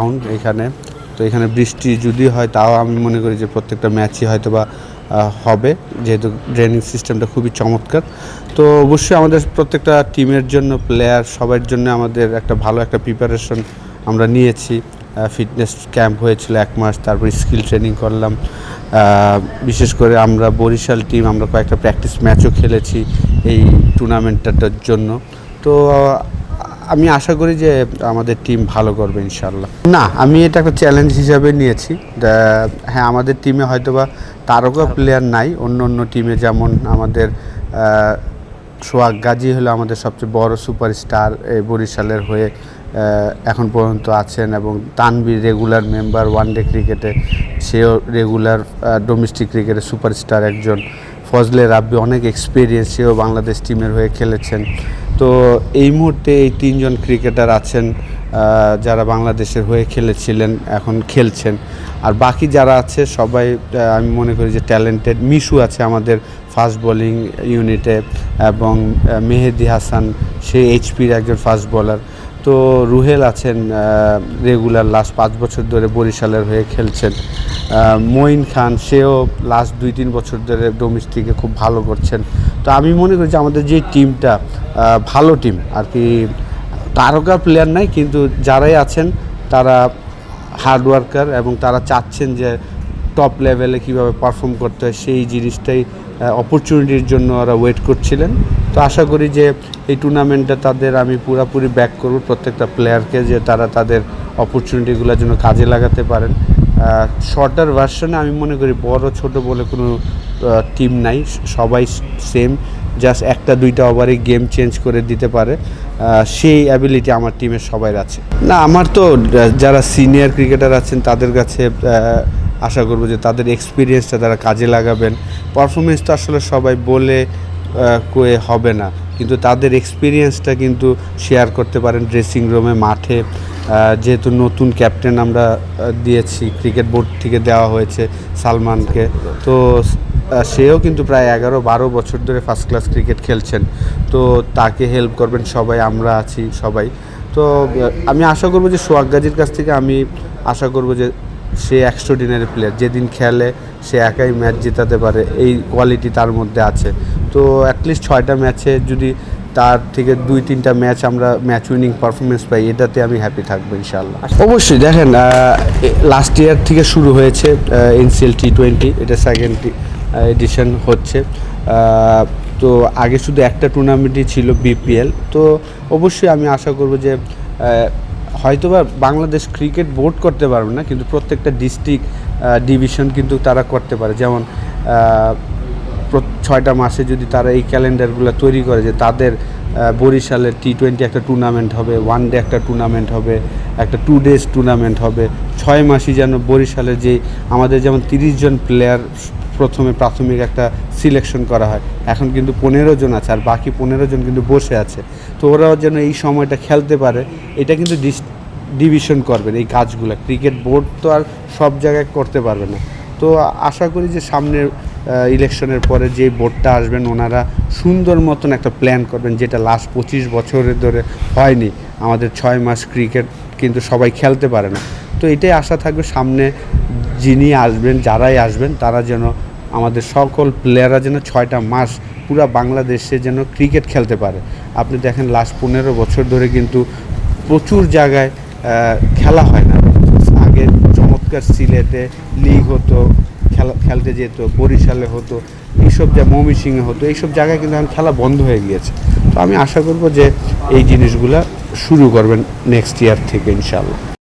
Ground এখানে। তো এখানে বৃষ্টি যদি হয়, তাও আমি মনে করি যে প্রত্যেকটা ম্যাচই হয়তো বা হবে। যেহেতু ড্রেনিং সিস্টেমটা খুবই চমৎকার। তো অবশ্যই আমাদের প্রত্যেকটা টিমের জন্য প্লেয়ার সবার জন্য আমাদের একটা ভালো একটা প্রিপারেশন আমরা নিয়েছি। ফিটনেস ক্যাম্প হয়েছিল এক মাস, তারপর স্কিল ট্রেনিং করলাম। বিশেষ করে আমরা বরিশাল টিম আমরা কয়েকটা প্র্যাকটিস ম্যাচও খেলেছি এই টুর্নামেন্টটার জন্য। তো আমি আশা করি যে আমাদের টিম ভালো করবে ইনশাল্লাহ না, আমি এটা একটা চ্যালেঞ্জ হিসাবে নিয়েছি। হ্যাঁ আমাদের টিমে হয়তোবা তারকা প্লেয়ার নাই, অন্য অন্য টিমে যেমন আমাদের সোহাগ গাজী হলো আমাদের সবচেয়ে বড় সুপারস্টার এই বরিশালের হয়ে এখন পর্যন্ত আছেন এবং তানবীর রেগুলার মেম্বার ওয়ানডে ক্রিকেটে সেও রেগুলার ডোমেস্টিক ক্রিকেটে সুপারস্টার একজন। ফজলে রাব্বি অনেক এক্সপিরিয়েন্স সেও বাংলাদেশ টিমের হয়ে খেলেছেন। তো এই মুহূর্তে এই তিনজন ক্রিকেটার আছেন যারা বাংলাদেশের হয়ে খেলেছিলেন, এখন খেলছেন। আর বাকি যারা আছে, সবাই আমি মনে করি যে ট্যালেন্টেড মিশু আছে আমাদের ফাস্ট বোলিং ইউনিটে এবং মেহেদি হাসান, সে এইচপির একজন ফাস্ট বোলার তো রুহেল আছেন রেগুলার লাস্ট পাঁচ বছর ধরে বরিশালের হয়ে খেলছেন। মঈন খান, সেও লাস্ট দুই তিন বছর ধরে ডোমেস্টিকে খুব ভালো করছেন। তো আমি মনে করি যে আমাদের যে টিমটা ভালো টিম। আর কি, তারকা প্লেয়ার নাই, কিন্তু যারাই আছেন, তারা হার্ড ওয়ার্কার এবং তারা চাচ্ছেন যে টপ লেভেলে কীভাবে পারফর্ম করতে হয়, সেই জিনিসটাই অপরচুনিটির জন্য ওরা ওয়েট করছিলেন। তো আশা করি যে এই টুর্নামেন্টটা তাদের আমি পুরোপুরি ব্যাক করব প্রত্যেকটা প্লেয়ারকে যে তারা তাদের অপরচুনিটিগুলোর জন্য কাজে লাগাতে পারেন। শর্টার ভার্সনে আমি মনে করি বড় ছোট বলে কোনো টিম নাই, সবাই সেম জাস্ট একটা দুইটা ওভারে গেম চেঞ্জ করে দিতে পারে। সেই অ্যাবিলিটি আমার টিমের সবাই আছে। না, আমার তো যারা সিনিয়র ক্রিকেটার আছেন, তাদের কাছে আশা করব যে তাদের এক্সপিরিয়েন্সটা তারা কাজে লাগাবেন। পারফরমেন্স তো আসলে সবাই বলে কয়ে হবে না। কিন্তু তাদের এক্সপিরিয়েন্সটা কিন্তু শেয়ার করতে পারেন ড্রেসিং রুমে মাঠে। যেহেতু নতুন ক্যাপ্টেন আমরা দিয়েছি ক্রিকেট বোর্ড থেকে দেওয়া হয়েছে সালমানকে। তো সেও কিন্তু প্রায় এগারো বারো বছর ধরে ফার্স্ট ক্লাস ক্রিকেট খেলছেন। তো তাকে হেল্প করবেন সবাই, আমরা আছি সবাই। তো আমি আশা করব যে সোহাগ গাজীর কাছ থেকে আমি আশা করব যে সে এক্সট্রাডিনারি প্লেয়ার যেদিন খেলে সে একাই ম্যাচ জেতাতে পারে, এই কোয়ালিটি তার মধ্যে আছে। তো অ্যাটলিস্ট ছয়টা ম্যাচে যদি তার থেকে দুই, তিনটা ম্যাচ আমরা ম্যাচ উইনিং পারফরমেন্স পাই, এটাতে আমি হ্যাপি থাকব ইনশাল্লাহ অবশ্যই, দেখেন লাস্ট ইয়ার থেকে শুরু হয়েছে এনসিএল টি টোয়েন্টি এটা সেকেন্ড এডিশন হচ্ছে। তো আগে শুধু একটা টুর্নামেন্টই ছিল বিপিএল তো অবশ্যই আমি আশা করব যে হয়তোবা বাংলাদেশ ক্রিকেট বোর্ড করতে পারবে না, কিন্তু প্রত্যেকটা ডিস্ট্রিক্ট ডিভিশন কিন্তু তারা করতে পারে। যেমন ছয়টা মাসে যদি তারা এই ক্যালেন্ডারগুলো তৈরি করে যে তাদের বরিশালের টি টোয়েন্টি একটা টুর্নামেন্ট হবে ওয়ান ডে একটা টুর্নামেন্ট হবে, একটা টু ডেজ টুর্নামেন্ট হবে। ছয় মাসই যেন বরিশালের যে আমাদের যেমন তিরিশ জন প্লেয়ার প্রথমে প্রাথমিক একটা সিলেকশন করা হয়। এখন কিন্তু পনেরো জন আছে আর বাকি পনেরো জন কিন্তু বসে আছে। তো ওরাও যেন এই সময়টা খেলতে পারে, এটা কিন্তু ডিভিশন করবেন, এই কাজগুলো। ক্রিকেট বোর্ড তো আর সব জায়গায় করতে পারবে না। তো আশা করি যে সামনের ইলেকশনের পরে যে বোর্ডটা আসবেন, ওনারা সুন্দর মতন একটা প্ল্যান করবেন, যেটা লাস্ট পঁচিশ বছরের ধরে হয়নি। আমাদের ছয় মাস ক্রিকেট কিন্তু সবাই খেলতে পারে না। তো এটাই আশা থাকবে, সামনে যিনি আসবেন, যারাই আসবেন, তারা যেন আমাদের সকল প্লেয়াররা যেন ছয়টা মাস পুরা বাংলাদেশে যেন ক্রিকেট খেলতে পারে। আপনি দেখেন লাস্ট পনেরো বছর ধরে কিন্তু প্রচুর জায়গায় খেলা হয় না। আগে চমৎকার সিলেটে লিগ হতো, খেলা, খেলতে যেত, বরিশালে হতো, এইসব যা ময়মনসিংহে হতো, এইসব জায়গায় কিন্তু এখন খেলা বন্ধ হয়ে গিয়েছে। তো আমি আশা করব যে এই জিনিসগুলা শুরু করবেন নেক্সট ইয়ার থেকে ইনশাল্লাহ